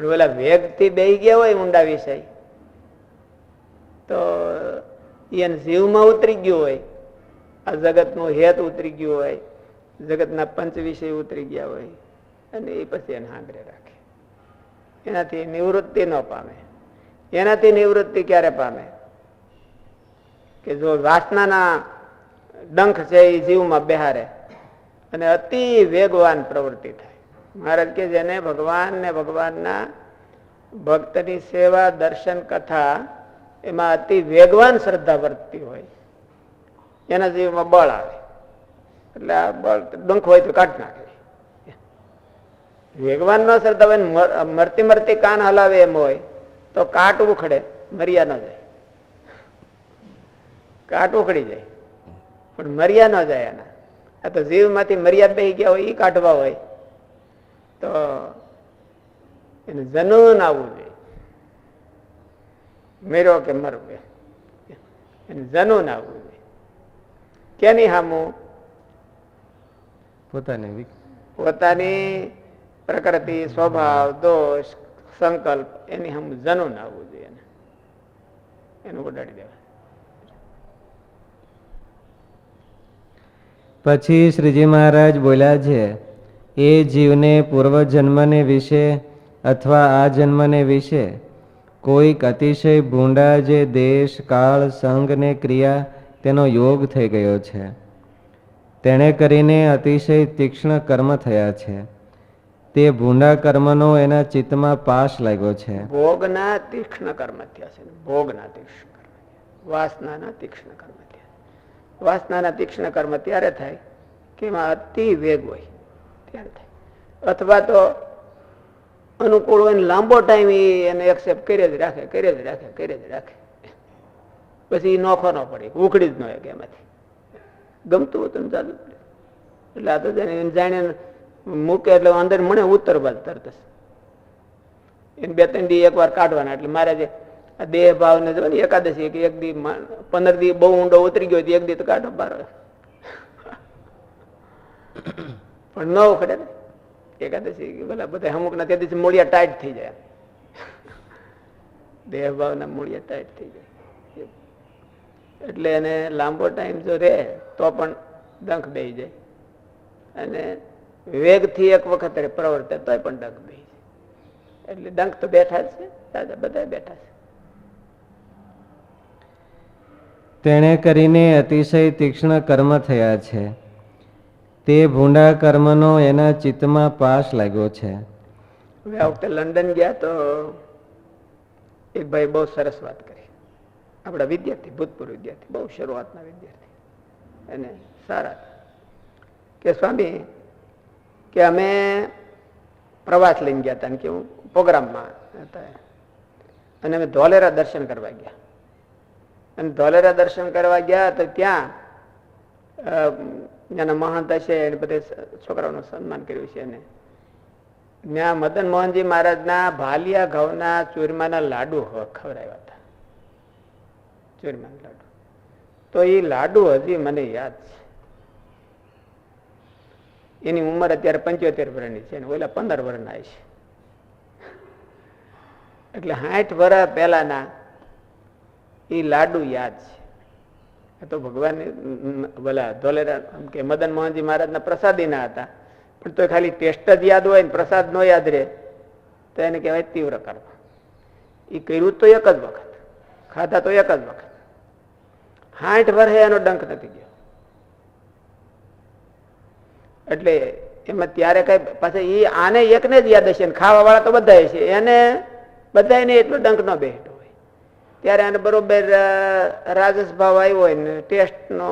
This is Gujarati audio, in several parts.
પણ ઓલા વેગથી બેહી ગયા હોય ઊંડા વિષય, તો એને જીવમાં ઉતરી ગયું હોય, આ જગતનું હેત ઉતરી ગયું હોય, જગતના પંચ વિષય ઉતરી ગયા હોય, અને એ પછી એને આંગરે રાખે. એનાથી નિવૃત્તિ ન પામે. એનાથી નિવૃત્તિ ક્યારે પામે? કે જો વાસનાના ડંખ છે એ જીવમાં બેહારે, અને અતિ વેગવાન પ્રવૃત્તિ થાય. મહારાજ કે જેને ભગવાન ને ભગવાનના ભક્તની સેવા, દર્શન, કથા એમાં અતિ વેગવાન શ્રદ્ધા વર્તતી હોય. એના જીવમાં બળ આવે. એટલે આ બળ ડંખ હોય તો કાઢ નાખે. વેગવાન નો શ્રદ્ધા હોય મરતી મરતી કાન હલાવે એમ હોય, તો કાટ ઉખડે, મર્યા ન જાય. કાટ ઉખડી જાય. પણ મર્યા ન જાય એના. આ તો જીવમાંથી મર્યા બે ગયા હોય એ કાઢવા હોય. તો એને જનન આવવું જોઈએ. મેરો કે મરવે એને જનન આવવું જોઈએ. કેની હામું? પોતાની પોતાની પ્રકૃતિ સ્વભાવ દોષ સંકલ્પ એની હમ જનૂન આવવું જોઈએ એને. એનું ઉડાડી દેવા. પછી શ્રીજી મહારાજ બોલ્યા છે એ જીવને પૂર્વજન્મને વિશે અથવા આ જન્મને વિશે. કોઈક અતિશય ભૂંડા જે દેશ, કાળ સંઘને ક્રિયા તેનો યોગ થઈ ગયો છે. તેણે કરીને અતિશય તીક્ષ્ણ કર્મ થયા છે. તે ભૂંડા કર્મનો એના ચિત્તમાં પાશ લાગ્યો છે. ભોગના તીક્ષ્ણ કર્મ થયા છે. ભોગના તીક્ષ્ણ કર્મ વાસનાના તીક્ષ્ણ કર્મ થયા. વાસનાના તીક્ષ્ણ કર્મ ત્યારે થાય કે એમાં અતિ વેગ હોય. ત્યારે થાય અથવા તો અનુકૂળ હોય ને લાંબો ટાઈમ એને એક્સેપ્ટ કરી જ રાખે કરી જ રાખે કરી જ રાખે. પછી નોખો ન પડે, ઉખડી જ ન કે એમાંથી. ગમતું હતું ને ચાલુ. એટલે આ તો જાણે મૂકે એટલે અંદર મને ઉત્તર બાદ તરત જ. એને બે ત્રણ દી એકવાર કાઢવાના, એટલે મારે જે આ દેહ ભાવને જો ને એકાદશી કે એક દી પંદર દી બહુ ઊંડો ઉતરી ગયો એક દી તો કાઢો બાર પણ ન ઉખડે ને. એકાદશી ભલે બધા અમુક ના તે દિવસે મૂળિયા ટાઈટ થઈ જાય. દેહ ભાવના મૂળિયા ટાઈટ થઈ જાય. એટલે એને લાંબો ટાઈમ જો રહે, તો પણ ડંખ બેહી જાય. અને વેગથી એક વખત પ્રવર્તે, તોય પણ ડંખ બેહી જાય. એટલે ડંખ તો બેઠા છે, દાદા બધા બેઠા છે. તેણે કરીને અતિશય તીક્ષ્ણ કર્મ થયા છે. તે ભૂંડા કર્મનો એના ચિત્તમાં પાશ લાગ્યો છે. હવે આ વખતે લંડન ગયા તો એક ભાઈ બહુ સરસ વાત કરી. આપણા વિદ્યાર્થી, ભૂતપૂર્વ વિદ્યાર્થી, બહુ શરૂઆતના વિદ્યાર્થી. અને સારા કે સ્વામી, કે અમે પ્રવાસ લઈને ગયા હતા કે હું પ્રોગ્રામમાં હતા. અને અમે ધોલેરા દર્શન કરવા ગયા. અને ધોલેરા દર્શન કરવા ગયા તો ત્યાં ત્યાંના મહંત છે એને બધે છોકરાઓનું સન્માન કર્યું છે એને. ત્યાં મદન મોહનજી મહારાજના ભાલિયા ઘઉંના ચૂરમાના લાડુ ખવડાવ્યા હતા. ચૂરમાના લાડુ. તો એ લાડુ હજી મને યાદ છે. એની ઉંમર અત્યારે પંચોતેર વર્ષની છે અને ઓલા પંદર વર્ષના છે એટલે સાઠ વર્ષ પહેલાના એ લાડુ યાદ છે. તો ભગવાન બોલા ધોલેરા કે મદન મોહનજી મહારાજના પ્રસાદી ના હતા. પણ તો ખાલી ટેસ્ટ જ યાદ હોય ને પ્રસાદ નો યાદ રહે, તો એને કહેવાય તીવ્ર કર્મ. એ કર્યું તો એક જ વખત, ખાધા તો એક જ વખત. હાઠ વર્ષે એનો ડંખ નથી ગયો. એટલે એમાં ત્યારે કઈ પાછા એ આને એકને જ યાદ હશે ખાવા વાળા તો બધા છે. એને બધાને એટલો ડંખ ન બેઠો ત્યારે આને બરોબર રાજસ ભાવ આવ્યો હોય ને, ટેસ્ટનો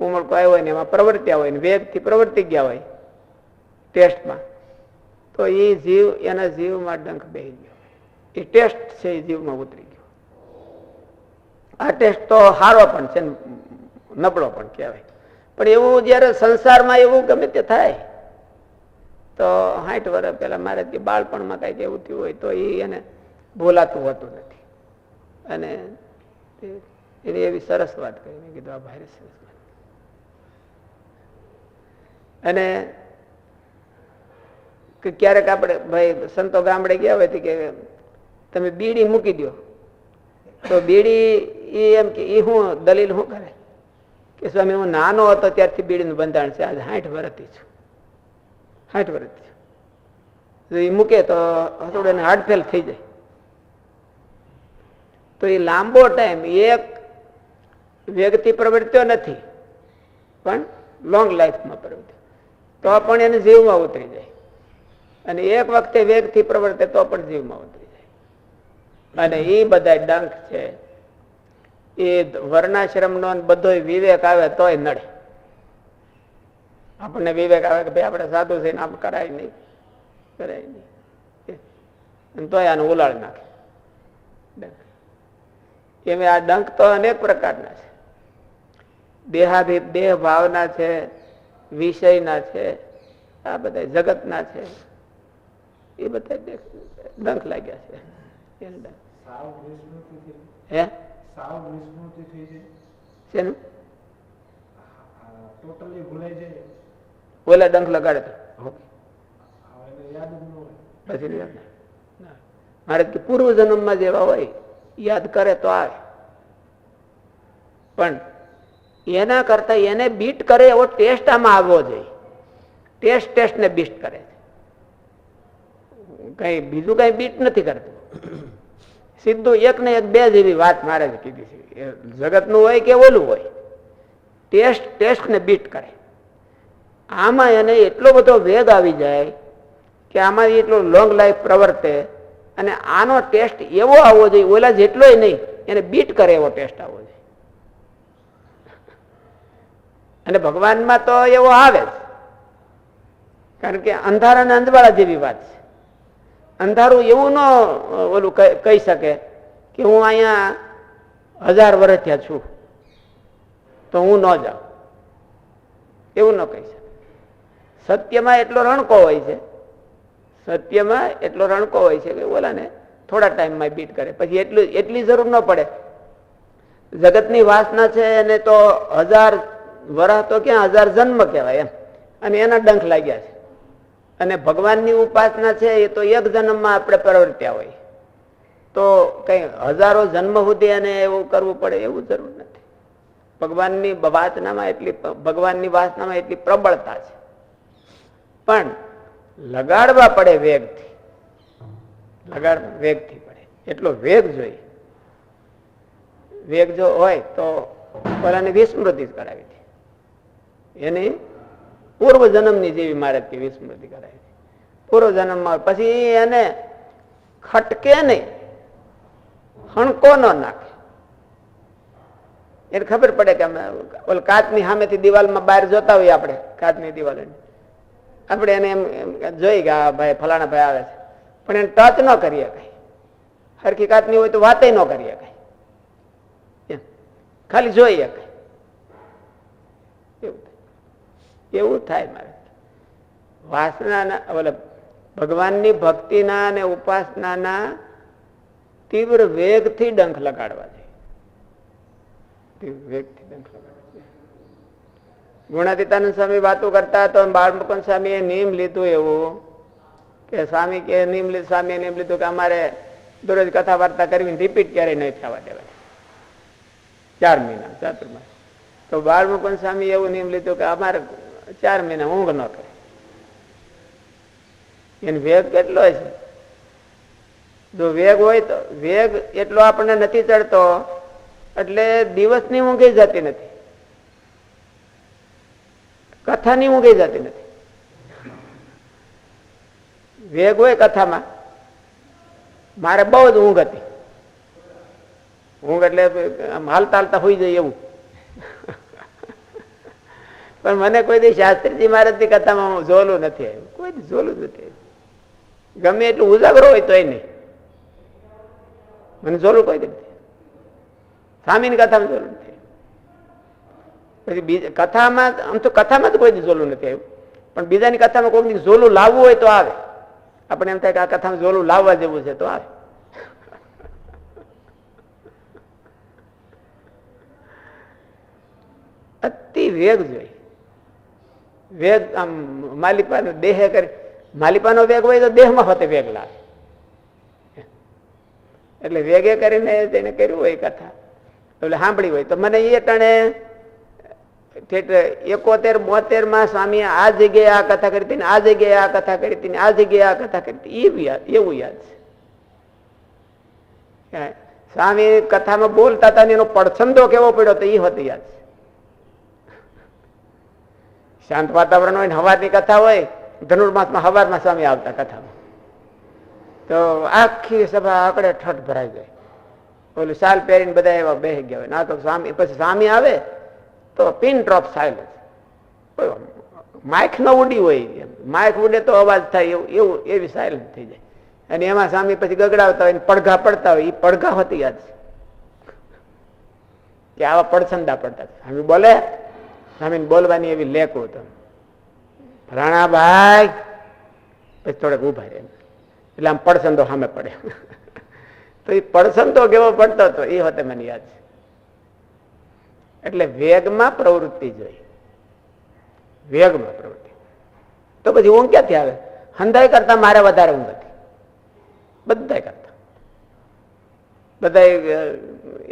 ઉમળકો આવ્યો હોય ને, એમાં પ્રવર્ત્યા હોય ને, વેગથી પ્રવર્તી ગયા હોય ટેસ્ટમાં, તો એ જીવ, એના જીવમાં ડંખ બેહી ગયો. એ ટેસ્ટ છે એ જીવમાં ઉતરી ગયો. આ ટેસ્ટ તો સારો પણ છે, નબળો પણ કહેવાય. પણ એવું જ્યારે સંસારમાં એવું ગમે તે થાય, તો સાઠ વર્ષ પહેલાં મારે બાળપણમાં કાંઈક એવું થયું હોય તો એને ભૂલાતું હોતું નથી. અને એની એવી સરસ વાત કરી. મેં કીધું, આ ભારે સરસ અને કે ક્યારેક આપણે, ભાઈ, સંતો ગામડે ગયા હોય કે તમે બીડી મૂકી દો તો બીડી એ એમ કે એ હું દલીલ શું કરે? કે સ્વામી, હું નાનો હતો ત્યારથી બીડીનું બંધાણ છે. આજે સાઠ વર્ષથી છું. હાઠ વર્ષથી છું. એ મૂકે તો હથોડે હાર્ટ ફેલ થઈ જાય. તો એ લાંબો ટાઈમ એક વ્યક્તિ પ્રવર્ત્યો નથી, પણ લોંગ લાઈફમાં પ્રવૃત્તિ તો પણ એને જીવમાં ઉતરી જાય. અને એક વખતે વેગથી પ્રવર્તે તો પણ જીવમાં ઉતરી જાય. અને એ બધા ડંખ છે. એ વર્ણાશ્રમનો બધો વિવેક આવે તોય નડે. આપણને વિવેક આવે કે ભાઈ આપણે સાધુ છે આમ કરાય નહીં કરાય નહીં. તોય આને ઉલાળ નાખે. એમ આ ડંખ તો અનેક પ્રકારના છે. દેહાભિ દેહ ભાવના છે વિષયના છે આ બધા જગતના છે. એ બધા ડંખ લાગ્યા છે. હે? શેનું? ઓલા ડંખ લગાડે પછી. મારે પૂર્વ જન્મમાં જેવા હોય. યાદ કરે તો આવે પણ એના કરતા એને બીટ કરે એવો ટેસ્ટ આમાં આવવો જોઈએ. ટેસ્ટ ટેસ્ટને બીટ કરે છે. કઈ બીજું કઈ બીટ નથી કરતું. સીધું એક ને એક બે જેવી વાત મારે જ કીધી છે. જગતનું હોય કે ઓલું હોય. ટેસ્ટ ટેસ્ટને બીટ કરે. આમાં એને એટલો બધો વેગ આવી જાય કે આમાં એટલો લોંગ લાઈફ પ્રવર્તે અને આનો ટેસ્ટ એવો આવવો જોઈએ, ઓલા જેટલોય નહીં, એને બીટ કરે એવો ટેસ્ટ આવવો જોઈએ. અને ભગવાનમાં તો એવો આવે જ. કારણ કે અંધારા અને અંધવાળા જેવી વાત છે. અંધારું એવું ન, ઓલું કહી- શકે કે હું અહીંયા હજાર વર્ષ થયા છું, તો હું ન જાઉં. એવું ન કહી શકે. સત્યમાં એટલો રણકો હોય છે સત્યમાં એટલો રણકો હોય છે કે ઓલાને થોડા ટાઈમમાં બીટ કરે. પછી એટલું, એટલી જરૂર ન પડે. જગતની વાસના છે એને તો હજાર વર્ષ તો ક્યાં હજાર જન્મ કહેવાય એમ. અને એના ડંખ લાગ્યા છે. અને ભગવાનની ઉપાસના છે એ તો એક જન્મમાં આપણે પ્રવર્ત્યા હોય. તો કઈ હજારો જન્મ સુધી એને એવું કરવું પડે એવું જરૂર નથી. ભગવાનની વાસનામાં એટલી, ભગવાનની વાસનામાં એટલી પ્રબળતા છે. પણ લગાડવા પડે વેગથી. લગાડવા વેગથી પડે. એટલો વેગ જોઈએ. વેગ જો હોય તો પેલાની વિસ્મૃતિ કરાવી હતી એની પૂર્વ જન્મની જેવી મારે વિસ્મૃતિ કરાવી હતી પૂર્વ જન્મમાં પછી એને ખટકે નહીં. હણકો ન નાખે. એને ખબર પડે કે અમે ઓલ કાચની સામેથી દિવાલમાં બહાર જોતા હોઈએ આપણે. કાચની દિવાલ આપણે એને એમ જોઈ આ ભાઈ ફલાણા ભાઈ આવે છે. પણ એને ટચ ન કરીએ કઈ હરખી કાચની હોય તો વાતે ન કરીએ કઈ ખાલી જોઈએ કઈ એવું. એવું થાય મારે. વાસનાના, ઓલે ભગવાનની ભક્તિના અને ઉપાસનાના તીવ્ર વેગથી ડંખ લગાડવા જોઈએ. વેગથી ડંખ લગાડવા ગુણાતીતાનંદ સ્વામી વાતો કરતા તો બાળમુકુંદ સ્વામીએ નિયમ લીધું એવું કે સ્વામી કે નિયમ લીધું, સ્વામીએ નિયમ લીધું કે અમારે દરરોજ કથા વાર્તા કરવી રિપીટ ક્યારેય નહીં થવા દેવાય. ચાર મહિના, ચાતુર્માસ. તો બાળમુકુંદ સ્વામી એવું નિયમ લીધું કે અમારે ચાર મહિના ઊંઘ ન કરે. એનો વેગ કેટલો છે જો વેગ હોય તો, વેગ એટલો આપણને નથી ચડતો, એટલે દિવસની ઊંઘે જતી નથી. કથાની ઊંઘે જતી નથી. વેગ હોય કથામાં, મારે બહુ જ ઊંઘ હતી. ઊંઘ એટલે આમ હાલતા હાલતા હોઈ જાય એવું. પણ મને કોઈ દી શાસ્ત્રીજી મહારાજની કથામાં જોલું નથી આવ્યું. કોઈ દી જોલું જ નથી ગમે એટલું ઉજાગરો હોય તોય નહીં. મને જોલું કોઈ દી નથી. સ્વામીની કથામાં જોલું નથી. પછી કથામાં, આમ તો કથામાં તો કોઈ દી ઝોલું નથી આવ્યું. પણ બીજાની કથામાં કોઈ ઝોલું લાવવું હોય તો આવે. આપણે એમ થાય કે આ કથામાં ઝોલું લાવવા જેવું છે તો આવે. અતિ વેગ જોઈ. વેગ આમ માલિપાનો દેહ કરી માલિપાનો વેગ હોય તો દેહમાં હોતે વેગ લાવે. એટલે વેગે કરીને તેને કર્યું હોય કથા. એટલે સાંભળી હોય. તો મને એ ટાણે એકોતેર બોતેરમાં સ્વામી આ જગ્યાએ આ કથા કરી આ જગ્યાએ આ કથા કરી આ જગ્યાએ આ કથા કરી એવું યાદ એવું યાદ છે. સ્વામી કથામાં બોલતા હતા ને એનો પડછંદો કેવો પડ્યો તો એ હોત યાદ શાંત વાતાવરણ હોય ને હવારની કથા હોય, ધનુર્માસમાં હવારમાં સ્વામી આવતા કથામાં. તો આખી સભા આકડે ઠઠ ભરાઈ જાય ઓલું શાલ પહેરીને બધા એવા બેસી ગયા હોય. ના તો સ્વામી, પછી સ્વામી આવે તો પિન ડ્રોપ સાયલન્સ માઇક ન ઉડી હોય માઇક ઉડે તો અવાજ થાય એવું એવું, એવી સાયલન્સ થઈ જાય. અને એમાં સામે પછી ગગડાવતા હોય પડઘા પડતા હોય એ પડઘા હોતી યાદ છે. કે આવા પડછંદા પડતા સામે બોલે? સામે બોલવાની એવી લેક હતો. રાણાભાઈ! પછી થોડેક ઊભા રહે. એટલે આમ પડસંદો સામે પડે. તો એ પડસંદો કેવો પડતો હતો એ હોતે મને યાદ છે. એટલે વેગમાં પ્રવૃત્તિ જોઈ. વેગમાં પ્રવૃત્તિ. તો પછી ઊંઘ ક્યાંથી આવે? હંધાઈ કરતા મારે વધારે ઊંઘ હતી. બધાય કરતા. બધા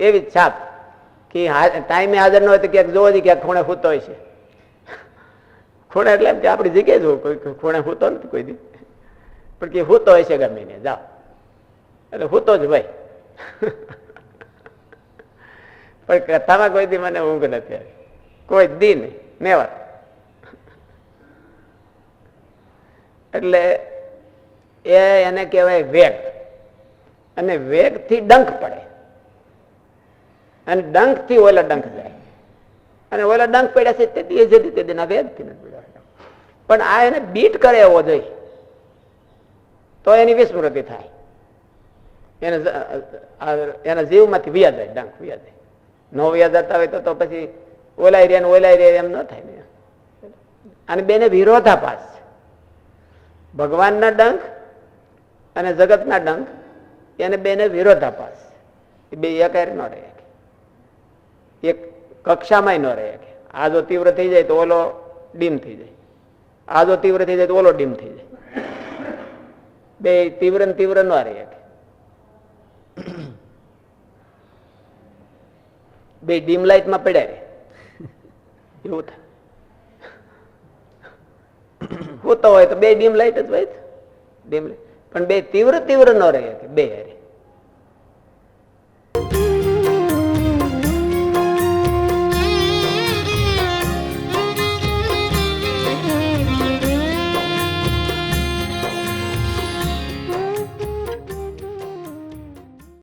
એવી છાપ કે ટાઈમે હાજર ન હોય તો ક્યાંક જોવો જ ક્યાંક ખૂણે સૂતો હોય છે. ખૂણે એટલે એમ કે આપણી જગ્યાએ જોવું, કોઈ ખૂણે સૂતો નથી કોઈ દી. પણ કે સૂતો હોય છે ગમીને જાઓ. એટલે સૂતો જ ભાઈ પણ કથામાં કોઈ દી મને ઊંઘ નથી આવી. કોઈ દી નહીં. નેવર એટલે એ એને કહેવાય વેગ. અને વેગથી ડંખ પડે. અને ડંખથી ઓલા ડંખ જાય. અને ઓલા ડંખ પડ્યા છે તે દી જતી તે દીના વેગથી નથી પણ આ એને બીટ કરે એવો જોઈએ તો એની વિસ્મૃતિ થાય. એને એના જીવમાંથી વ્યા જાય, ડંખ વ્યા જાય. નો વ્યાજ જતા હોય તો પછી ઓલા એરિયા ને ઓલા એરિયા એમ ન થાય ને. અને બેને વિરોધાભાસ છે. ભગવાનના ડંખ અને જગતના ડંખ, એને બેને વિરોધાભાસ એ બે એકાયર ન રહે એક કક્ષામાં ન રહે. આ જો તીવ્ર થઈ જાય તો ઓલો ડીમ થઈ જાય. આ જો તીવ્ર થઈ જાય તો ઓલો ડીમ થઈ જાય. બે તીવ્ર તીવ્ર ન રહી બે ડીમ લાઈટમાં પડ્યા એવું થાય. હોતો હોય તો બે ડીમ લાઈટ જ હોય ડીમ પણ બે તીવ્ર તીવ્ર ન રહે બે